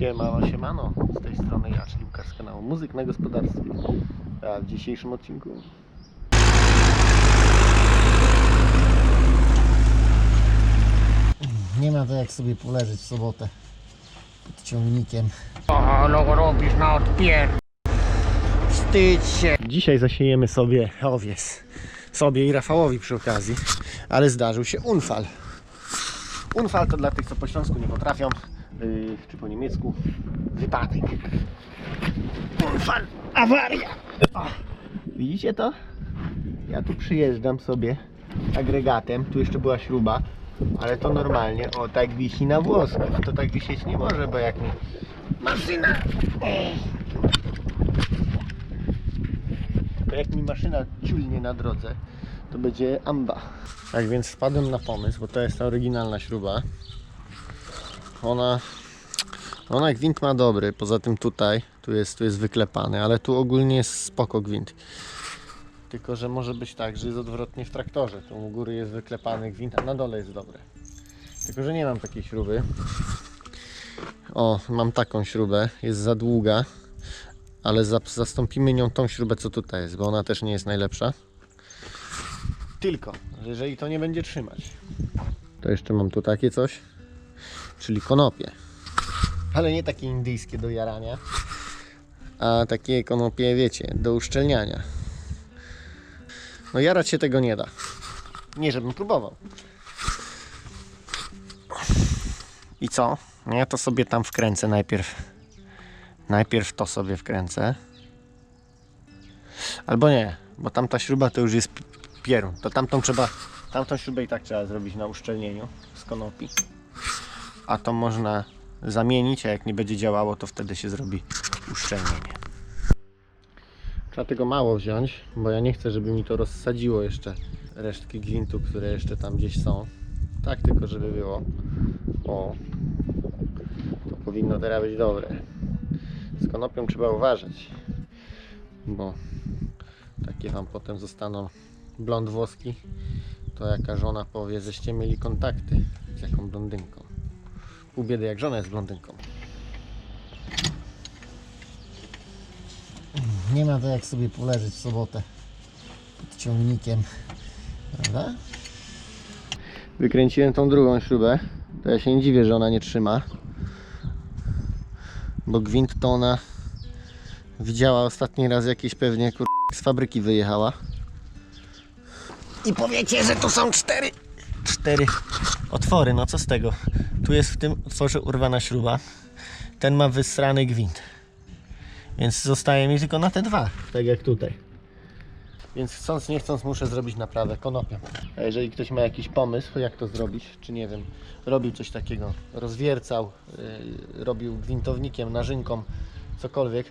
Siemano, siemano, z tej strony ja, czyli Łukasz z kanału Muzyk na Gospodarstwie. A w dzisiejszym odcinku Nie ma to jak sobie poleżeć w sobotę pod ciągnikiem. O, no robisz na odpier... Wstydź się. Dzisiaj zasiejemy sobie owies. Sobie i Rafałowi przy okazji, ale zdarzył się unfal. Unfal to dla tych, co po śląsku nie potrafią, czy po niemiecku, wypadek. Unfal, awaria. O, widzicie to? Ja tu przyjeżdżam sobie agregatem, tu jeszcze była śruba, ale to normalnie, o tak wisi na włoskach. To tak wisieć nie może, bo jak mi maszyna to jak mi maszyna ciulnie na drodze, to będzie amba. Tak więc wpadłem na pomysł, bo to jest ta oryginalna śruba. Ona, ona gwint ma dobry, poza tym tutaj, tu jest, tu jest wyklepany, ale tu ogólnie jest spoko gwint. Tylko, że może być tak, że jest odwrotnie w traktorze. Tu u góry jest wyklepany gwint, a na dole jest dobry. Tylko, że nie mam takiej śruby. O, mam taką śrubę, jest za długa, ale zastąpimy nią tą śrubę, co tutaj jest, bo ona też nie jest najlepsza. Tylko, że jeżeli to nie będzie trzymać, to jeszcze mam tu takie coś, czyli konopie. Ale nie takie indyjskie do jarania, a takie konopie, wiecie, do uszczelniania. No jarać się tego nie da. Nie, żebym próbował. I co? No Ja to sobie tam wkręcę najpierw. Najpierw to sobie wkręcę. Albo nie, bo tamta śruba to już jest pi- pierun. To tamtą trzeba, tamtą śrubę i tak trzeba zrobić na uszczelnieniu z konopi. A to można zamienić, a jak nie będzie działało, to wtedy się zrobi uszczelnienie. Trzeba tego mało wziąć, bo ja nie chcę, żeby mi to rozsadziło jeszcze resztki gwintu, które jeszcze tam gdzieś są. Tak tylko, żeby było. O, to powinno teraz być dobre. Z konopią trzeba uważać, bo takie wam potem zostaną blond włoski, to jaka żona powie, żeście mieli kontakty z jaką blondynką. Pół biedy jak żona jest blondynką. Nie ma to jak sobie poleżeć w sobotę pod ciągnikiem. Prawda? Wykręciłem tą drugą śrubę, to ja się nie dziwię, że ona nie trzyma, bo gwint to ona widziała ostatni raz jakieś pewnie kur... z fabryki wyjechała. I powiecie, że tu są cztery cztery otwory, no co z tego? Tu jest w tym otworze urwana śruba. Ten ma wysrany gwint. Więc zostaje mi tylko na te dwa, tak jak tutaj. Więc chcąc nie chcąc muszę zrobić naprawę konopią. A jeżeli ktoś ma jakiś pomysł, jak to zrobić, czy nie wiem, robił coś takiego, rozwiercał, yy, robił gwintownikiem, narzynką, cokolwiek,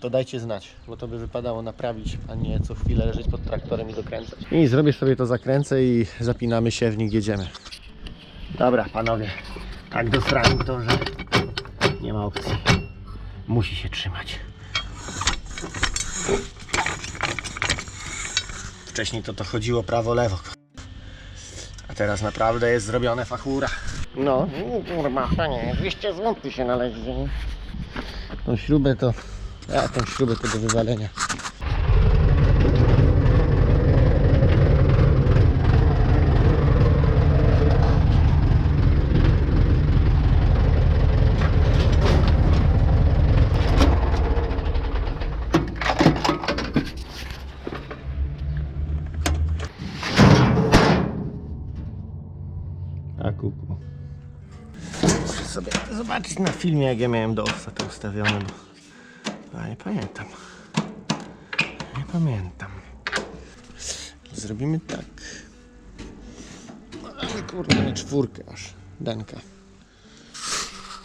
to dajcie znać, bo to by wypadało naprawić, a nie co chwilę leżeć pod traktorem i dokręcać. I zrobię sobie to zakręcę i zapinamy siewnik, jedziemy. Dobra, panowie, tak dosrałem to, że nie ma opcji. Musi się trzymać. Wcześniej to to chodziło prawo-lewo. A teraz naprawdę jest zrobione fachura. No, kurwa, panie, 200 zł się należy. Tą śrubę to... A, tą śrubę to do wywalenia. Na filmie, jak ja miałem do to ustawione, bo nie pamiętam. Nie pamiętam. Zrobimy tak. Ale kurde, nie czwórkę aż. Denka.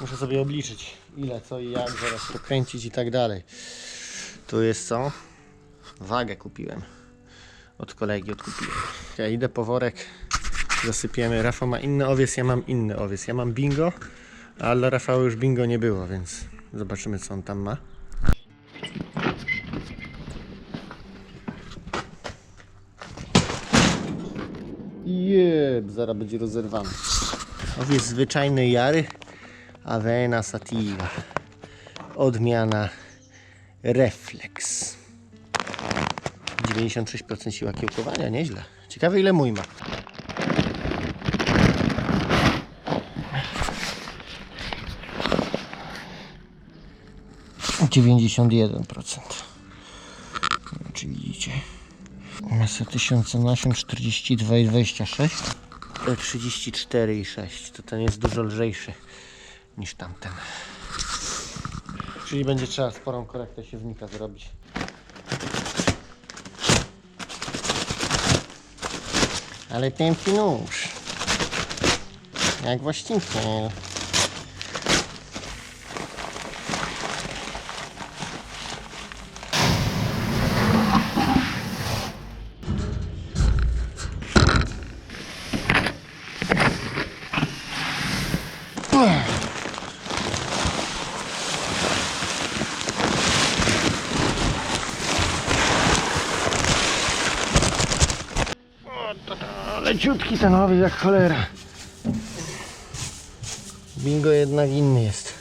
Muszę sobie obliczyć ile, co i jak, zaraz pokręcić i tak dalej. Tu jest co? Wagę kupiłem. Od kolegi odkupiłem. Ja idę po worek zasypiemy. Rafał ma inny owiec, ja mam inny owiec. Ja mam bingo, a dla Rafała już bingo nie było, więc zobaczymy co on tam ma. Jeb, zaraz będzie rozerwany. Owiec zwyczajnej jary, Avena sativa. odmiana Reflex. 96% siła kiełkowania, nieźle. Ciekawe ile mój ma. Dziewięćdziesiąt procent. Czy widzicie? Masa 1000 nasion 42,26 34,6 to ten jest dużo lżejszy niż tamten. Czyli będzie trzeba sporą korektę siewnika zrobić. Ale piękny nóż. Jak właściwie. Leciutki ten owiec jak cholera. Bingo jednak inny jest.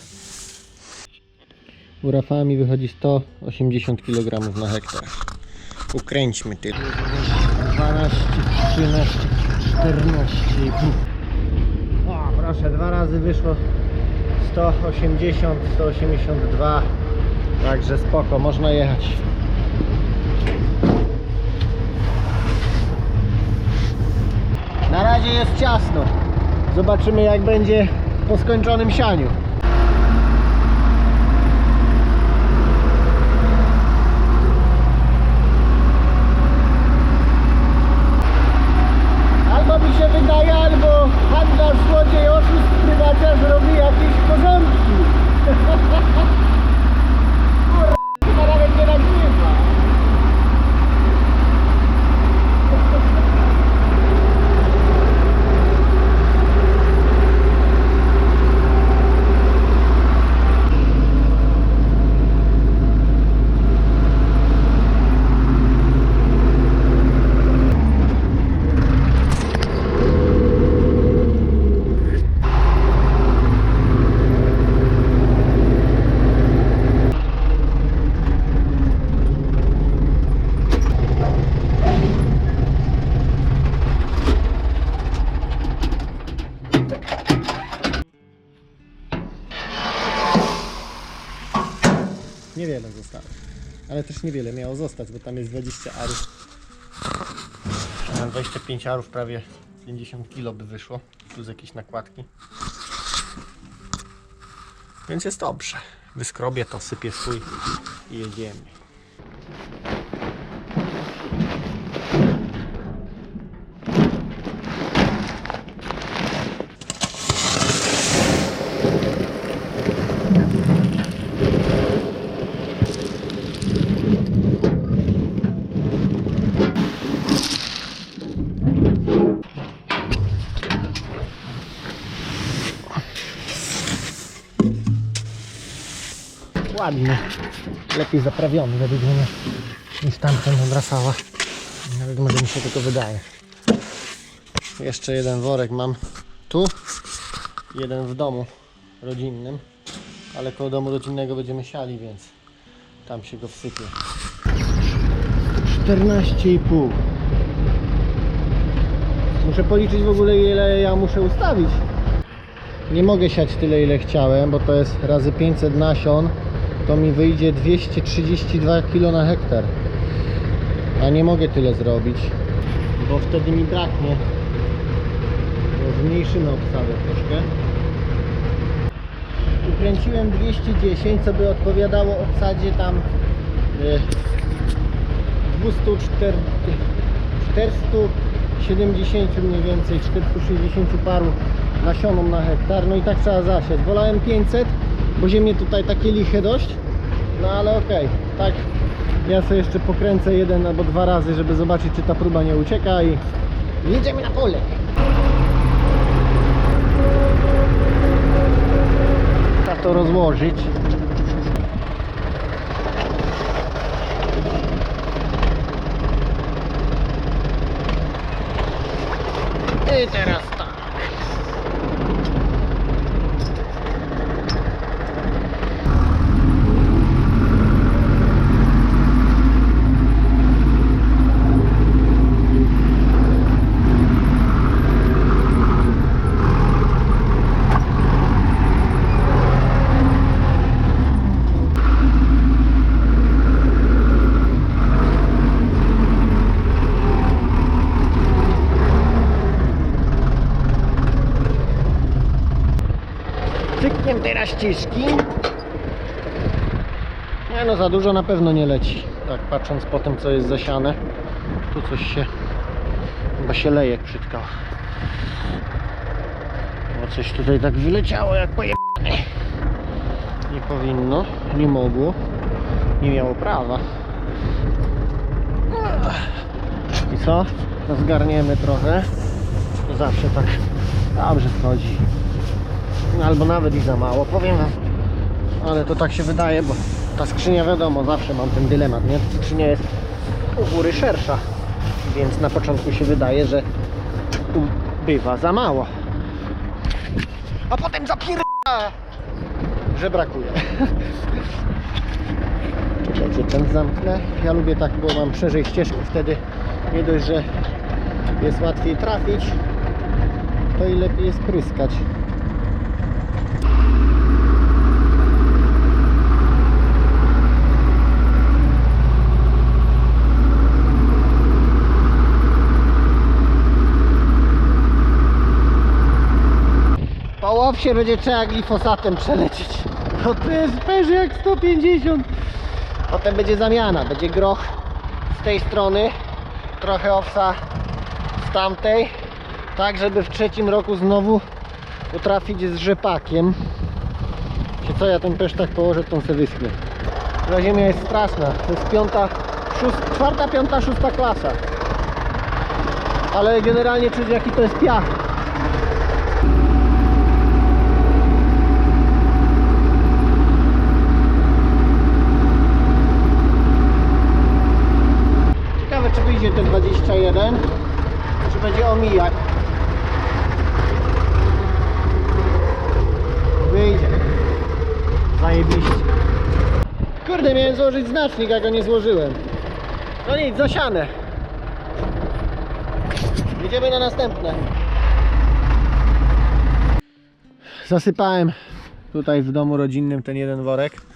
U Rafała mi wychodzi 180 kg na hektar. Ukręćmy ty. 12, 13, 14 i pół. O, proszę, dwa razy wyszło 180, 182. Także spoko, można jechać. Na razie jest ciasno. Zobaczymy jak będzie po skończonym sianiu. Albo mi się wydaje, albo handlarz złodziej oszust prywaciarz robi jakieś porządki. Kurwa, chyba nawet nie nagrywa. Niewiele zostało. Ale też niewiele miało zostać, bo tam jest 20 arów. Na 25 arów prawie 50 kg by wyszło. Plus jakieś nakładki. Więc jest dobrze. Wyskrobię to, sypię swój i jedziemy. Ładny. Lepiej zaprawiony według mnie niż tamten od. Nawet może mi się tylko wydaje. Jeszcze jeden worek mam tu. Jeden w domu rodzinnym. Ale koło domu rodzinnego będziemy siali, więc tam się go wsypie. 14,5 Muszę policzyć w ogóle ile ja muszę ustawić. Nie mogę siać tyle ile chciałem, bo to jest razy 500 nasion, to mi wyjdzie 232 kg na hektar. A nie mogę tyle zrobić, bo wtedy mi braknie. Bo zmniejszymy obsadę troszkę. Ukręciłem 210, co by odpowiadało obsadzie tam y, 204, 470 mniej więcej, 460 paru nasionom na hektar, no i tak trzeba zasiać. Wolałem 500, bo ziemie tutaj takie liche dość, no ale okej, tak ja sobie jeszcze pokręcę jeden albo dwa razy, żeby zobaczyć czy ta próba nie ucieka i jedziemy na pole. Trzeba to rozłożyć. I teraz tak. Idziemy teraz ścieżki. Nie no, za dużo na pewno nie leci. Tak, patrząc po tym, co jest zasiane. Tu coś się... Chyba się leje przytkał. Bo coś tutaj tak wyleciało jak pojebane. Nie powinno, nie mogło. Nie miało prawa. I co? Zgarniemy trochę. To zawsze tak dobrze wchodzi. No, Albo nawet i za mało, powiem wam. Ale to tak się wydaje, bo ta skrzynia wiadomo, zawsze mam ten dylemat, nie? Skrzynia jest u góry szersza, więc na początku się wydaje, że bywa za mało. A potem zapier... że brakuje. Czekajcie, ten zamknę. Ja lubię tak, bo mam szerzej ścieżki, wtedy nie dość, że jest łatwiej trafić, to i lepiej jest pryskać. Połow się będzie trzeba glifosatem przelecieć. No to jest peży jak 150. Potem będzie zamiana. Będzie groch z tej strony, trochę owsa z tamtej. Tak, żeby w trzecim roku znowu potrafić z rzepakiem. Czy co, ja ten pesz tak położę, on se wyschnie. Ta ziemia jest straszna. To jest piąta, szóst, czwarta, piąta, szósta klasa. Ale generalnie czuć jaki to jest piach. Wyjdzie ten 21 Czy będzie omijak Wyjdzie. Zajebiście. Kurde miałem złożyć znacznik, a go nie złożyłem. No nic, zasiane. Jedziemy na następne. Zasypałem tutaj w domu rodzinnym ten jeden worek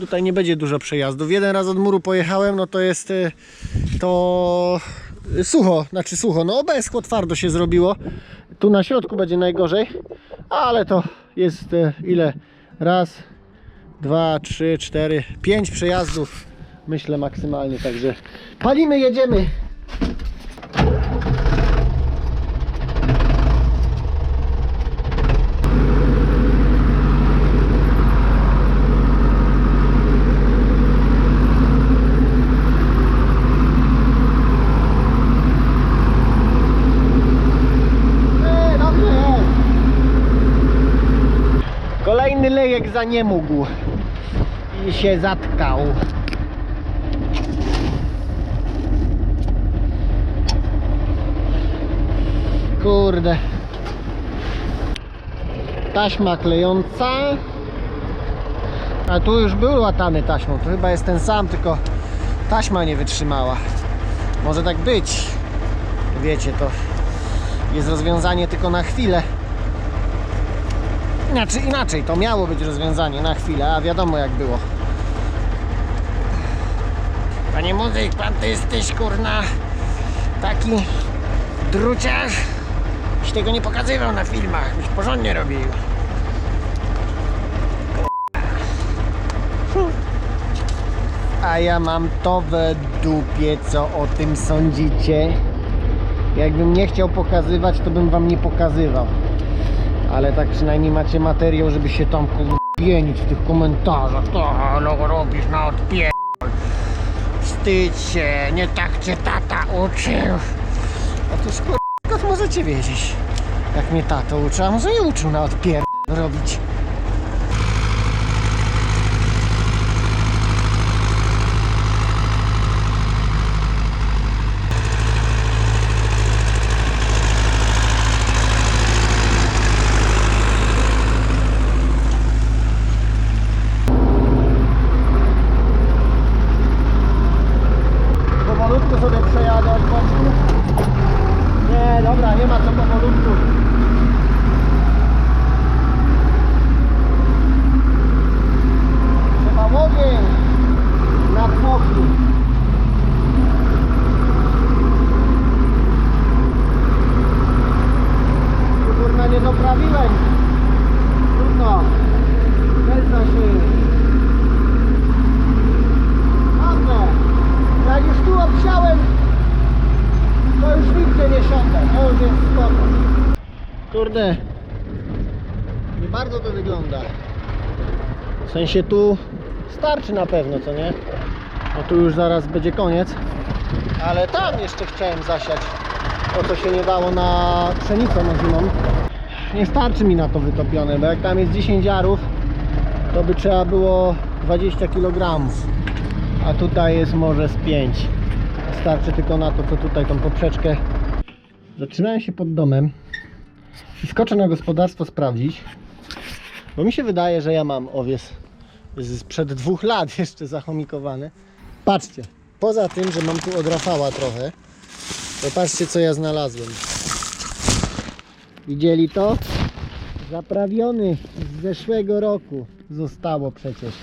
tutaj nie będzie dużo przejazdów. Jeden raz od muru pojechałem, no to jest y, to sucho, znaczy sucho, no obeschło, twardo się zrobiło. Tu na środku będzie najgorzej, ale to jest y, ile? Raz, dwa, trzy, cztery, pięć przejazdów myślę maksymalnie, także palimy, jedziemy. Ej, dobrze jest. Nie mógł i się zatkał. Kurde. Taśma klejąca. A tu już był łatany taśmą. To chyba jest ten sam, tylko taśma nie wytrzymała. Może tak być. Wiecie, to jest rozwiązanie tylko na chwilę. Znaczy inaczej, to miało być rozwiązanie na chwilę, a wiadomo jak było. Panie muzyk, pan to jesteś kurna taki druciarz. Byś tego nie pokazywał na filmach, byś porządnie robił. A ja mam to w dupie, co o tym sądzicie. Jakbym nie chciał pokazywać, to bym wam nie pokazywał. Ale tak przynajmniej macie materiał, żeby się tam pienić w tych komentarzach. To no robisz na odpier... Wstydź się, nie tak cię tata uczył. Otóż kurwa, możecie wiedzieć, jak mnie tato uczył, a może i uczył na odpier... robić. Powolutku sobie przejadę od boku. Nie, dobra, nie ma co powolutku. Trzeba w ogień na tłoku. Tu kurna nie doprawiłem. Trudno. Kurde. Nie bardzo to wygląda. W sensie tu starczy na pewno, co nie? No tu już zaraz będzie koniec. Ale tam jeszcze chciałem zasiać to, co się nie dało na pszenicę ozimą. Nie starczy mi na to wytopione, bo jak tam jest 10 jarów, to by trzeba było 20 kg. A tutaj jest może z 5. Starczy tylko na to, co tutaj, tą poprzeczkę. Zatrzymałem się pod domem skoczę na gospodarstwo sprawdzić, bo mi się wydaje, że ja mam owies sprzed dwóch lat jeszcze zachomikowany. Patrzcie, poza tym, że mam tu od Rafała trochę, to patrzcie co ja znalazłem. Widzieli to? Zaprawiony z zeszłego roku zostało przecież.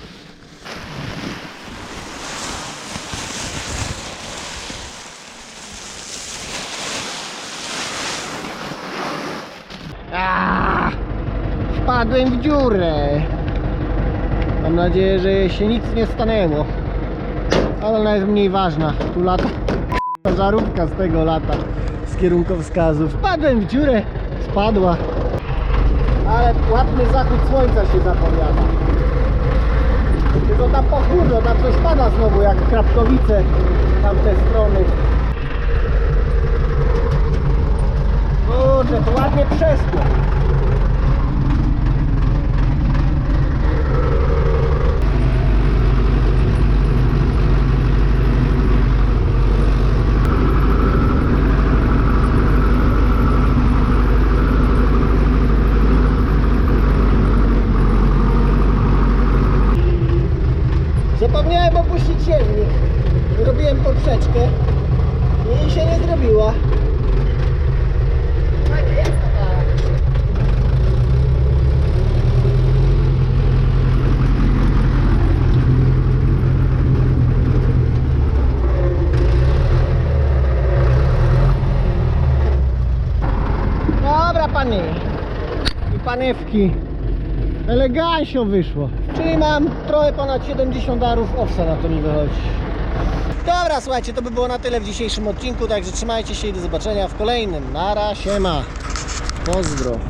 Wpadłem w dziurę. Mam nadzieję, że się nic nie stanęło. Ale ona jest mniej ważna. Tu lata żarówka z tego lata z kierunkowskazu. Wpadłem w dziurę, spadła. Ale ładny zachód słońca się zapowiada. Tylko tam pochmurno, tam coś pada znowu jak Krapkowice, tamte strony. Kurde, to ładnie przeschło. Siewnik. Robiłem poprzeczkę i się nie zrobiła. Dobra panie i panewki. Elegancio wyszło. Czyli mam trochę ponad 70 darów owsa na to mi wychodzi. Dobra, słuchajcie, to by było na tyle w dzisiejszym odcinku, także trzymajcie się i do zobaczenia w kolejnym. Nara, siema. Pozdro.